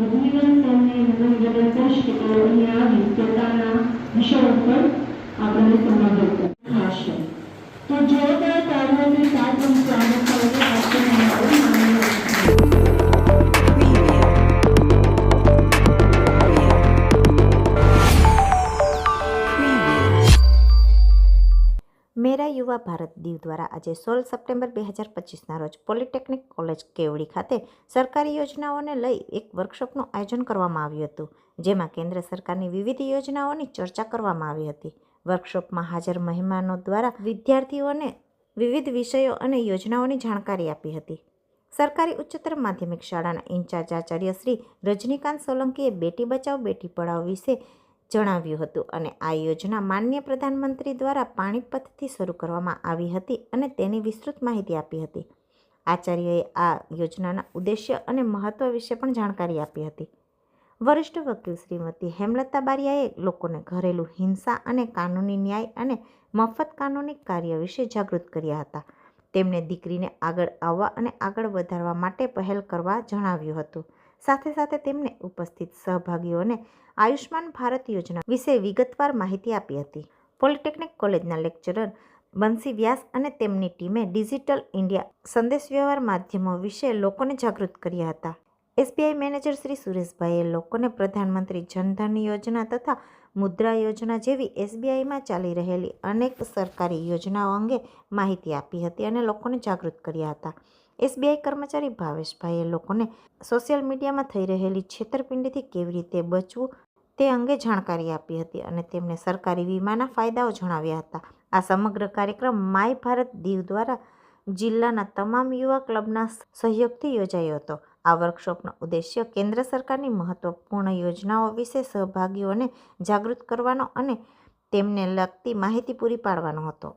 રઘુવીરન સરને નિવેદન કરશ કે તેઓ અહીંયા આવી પોતાના વિષય ઉપર આપણને સંબોધિત થશે તો જોરદાર તાળીઓથી સાદું સ્વાગત કરીને આપણે યુવા ભારત દીવ દ્વારા આજે સોળ સપ્ટેમ્બર બે હજાર પચીસના રોજ પોલિટેકનિક કોલેજ કેવડી ખાતે સરકારી યોજનાઓને લઈ એક વર્કશોપનું આયોજન કરવામાં આવ્યું હતું, જેમાં કેન્દ્ર સરકારની વિવિધ યોજનાઓની ચર્ચા કરવામાં આવી હતી. વર્કશોપમાં હાજર મહેમાનો દ્વારા વિદ્યાર્થીઓને વિવિધ વિષયો અને યોજનાઓની જાણકારી આપી હતી. સરકારી ઉચ્ચતર માધ્યમિક શાળાના ઇન્ચાર્જ આચાર્ય શ્રી રજનીકાંત સોલંકીએ બેટી બચાવ, બેટી પઢાઓ વિશે જણાવ્યું હતું અને આ યોજના માન્ય પ્રધાનમંત્રી દ્વારા પાણીપતથી શરૂ કરવામાં આવી હતી અને તેની વિસ્તૃત માહિતી આપી હતી. આચાર્યએ આ યોજનાના ઉદ્દેશ્ય અને મહત્વ વિશે પણ જાણકારી આપી હતી. વરિષ્ઠ વકીલ શ્રીમતી હેમલતા બારિયાએ લોકોને ઘરેલું હિંસા અને કાનૂની ન્યાય અને મફત કાનૂની કાર્ય વિશે જાગૃત કર્યા હતા. તેમણે દીકરીને આગળ આવવા અને આગળ વધારવા માટે પહેલ કરવા જણાવ્યું હતું. સાથે સાથે તેમણે ઉપસ્થિત સહભાગીઓને આયુષ્માન ભારત યોજના વિશે વિગતવાર માહિતી આપી હતી. પોલિટેકનિક કોલેજના લેક્ચરર બંસી વ્યાસ અને તેમની ટીમે ડિજિટલ ઇન્ડિયા સંદેશવ્યવહાર માધ્યમો વિશે લોકોને જાગૃત કર્યા હતા. એસબીઆઈ મેનેજર શ્રી સુરેશભાઈએ લોકોને પ્રધાનમંત્રી જનધન યોજના તથા મુદ્રા યોજના જેવી એસબીઆઈમાં ચાલી રહેલી અનેક સરકારી યોજનાઓ અંગે માહિતી આપી હતી અને લોકોને જાગૃત કર્યા હતા. એસબીઆઈ કર્મચારી ભાવેશભાઈએ લોકોને સોશિયલ મીડિયામાં થઈ રહેલી છેતરપિંડીથી કેવી રીતે બચવું તે અંગે જાણકારી આપી હતી અને તેમને સરકારી વીમાના ફાયદાઓ જણાવ્યા હતા. આ સમગ્ર કાર્યક્રમ માય ભારત દીવ દ્વારા જિલ્લાના તમામ યુવા ક્લબના સહયોગથી યોજાયો હતો. આ વર્કશોપનો ઉદ્દેશ્ય કેન્દ્ર સરકારની મહત્વપૂર્ણ યોજનાઓ વિશે સહભાગીઓને જાગૃત કરવાનો અને તેમને લગતી માહિતી પૂરી પાડવાનો હતો.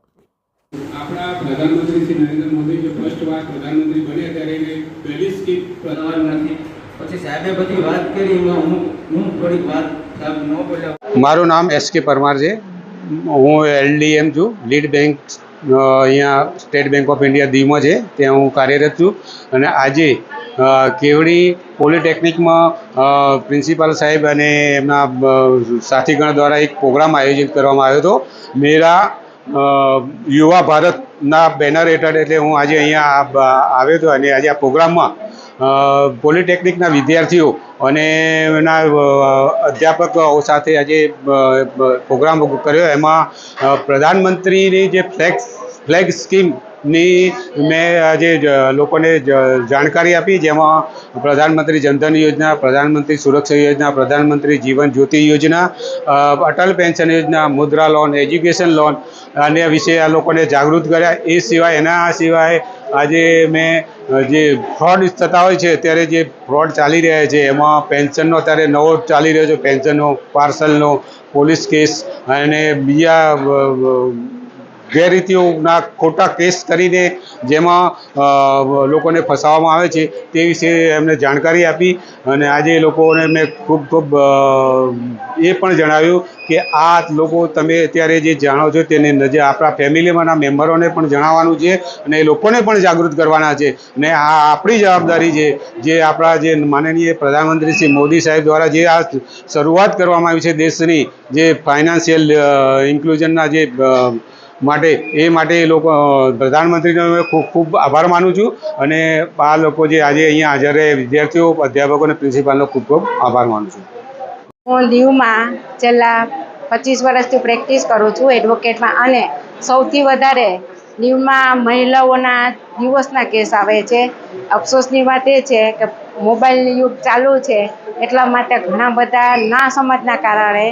આપણા પ્રધાનમંત્રી શ્રી નરેન્દ્ર મોદી જે ફર્સ્ટ વાર પ્રધાનમંત્રી બન્યા ત્યારે એને પહેલી સ્કીમ પ્રધાન નથી. પછી સાહેબે બધી વાત કરી એમાં હું હું થોડીક વાત સાહેબ ન બોલ્યા. મારું નામ એસ કે પરમાર છે. હું એલડીએમ છું. લીડ બેંક અહીંયા સ્ટેટ બેંક ઓફ ઇન્ડિયા દીમાં છે. ત્યાં હું કાર્યરત છું. અને આજે કેવડી પોલિટેકનિકમાં પ્રિન્સિપાલ સાહેબ અને એમના સાથીગણ દ્વારા એક પ્રોગ્રામ આયોજિત કરવામાં આવ્યો હતો. મેરા યુવા ભારતના બેનર હેઠળ એટલે હું આજે અહીંયા આવ્યો હતો અને આજે આ પ્રોગ્રામમાં પોલિટેકનિકના વિદ્યાર્થીઓ અને એના અધ્યાપકો સાથે આજે પ્રોગ્રામ કર્યો. એમાં પ્રધાનમંત્રીની જે ફ્લેગ ફ્લેગ સ્કીમની મેં આજે લોકોને જાણકારી આપી, જેમાં પ્રધાનમંત્રી જનધન યોજના, પ્રધાનમંત્રી સુરક્ષા યોજના, પ્રધાનમંત્રી જીવન જ્યોતિ યોજના અટલ પેન્શન યોજના, મુદ્રા લોન, એજ્યુકેશન લોન અને વિશે આ લોકોને જાગૃત કર્યા. એ સિવાય, એના સિવાય આજે મેં જે ફ્રોડ થતા હોય છે, અત્યારે જે ફ્રોડ ચાલી રહ્યા છે, એમાં પેન્શનનો અત્યારે નવો ચાલી રહ્યો છે, પેન્શનનો પાર્સલનો પોલીસ કેસ અને બીજા ગેરરીતિઓના ખોટા કેસ કરીને જેમાં લોકોને ફસાવવામાં આવે છે તે વિશે એમને જાણકારી આપી અને આજે એ લોકોને મેં ખૂબ ખૂબ એ પણ જણાવ્યું કે આ લોકો તમે અત્યારે જે જાણો છો તેને નજર આપણા ફેમિલીમાંના મેમ્બરોને પણ જણાવવાનું છે અને એ લોકોને પણ જાગૃત કરવાના છે. અને આ આપણી જવાબદારી છે, જે આપણા જે માનનીય પ્રધાનમંત્રી શ્રી મોદી સાહેબ દ્વારા જે આ શરૂઆત કરવામાં આવી છે દેશની, જે ફાઇનાન્શિયલ ઇન્ક્લુઝનના જે માટે, એ માટે એ લોકો પ્રધાનમંત્રીનો ખૂબ ખૂબ આભાર માનું છું અને આ લોકો જે આજે અહીંયા હાજર રહે, વિદ્યાર્થીઓ, અધ્યાપકો અને પ્રિન્સિપાલનો ખૂબ ખૂબ આભાર માનું છું. હું દીવમાં છેલ્લા પચીસ વર્ષથી પ્રેક્ટિસ કરું છું એડવોકેટમાં અને સૌથી વધારે દીવમાં મહિલાઓના દિવસના કેસ આવે છે. અફસોસની વાત એ છે કે મોબાઈલ યુગ ચાલુ છે એટલા માટે ઘણા બધા ના સમજના કારણે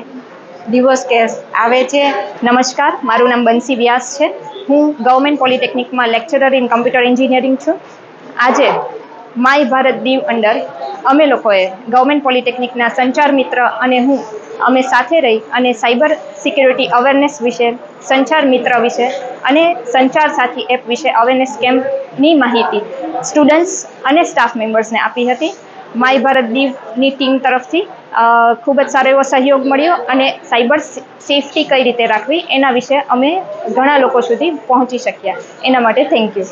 દિવસ કેસ આવે છે. નમસ્કાર, મારું નામ બંસી વ્યાસ છે. હું ગવર્મેન્ટ પોલિટેકનિકમાં લેક્ચરર ઇન કમ્પ્યુટર એન્જિનિયરિંગ છું. આજે માય ભારત દીવ અંડર અમે લોકોએ ગવર્મેન્ટ પોલિટેકનિકના સંચાર મિત્ર અને હું અમે સાથે રહી અને સાયબર સિક્યુરિટી અવેરનેસ વિશે, સંચાર મિત્ર વિશે અને સંચાર સાથી એપ વિશે અવેરનેસ કેમ્પની માહિતી સ્ટુડન્ટ્સ અને સ્ટાફ મેમ્બર્સને આપી હતી. માય ભારત દીવની ટીમ તરફથી ખૂબ જ સારો એવો સહયોગ મળ્યો અને સાયબર સેફટી કઈ રીતે રાખવી એના વિશે અમે ઘણા લોકો સુધી પહોંચી શક્યા. એના માટે થેન્ક યુ.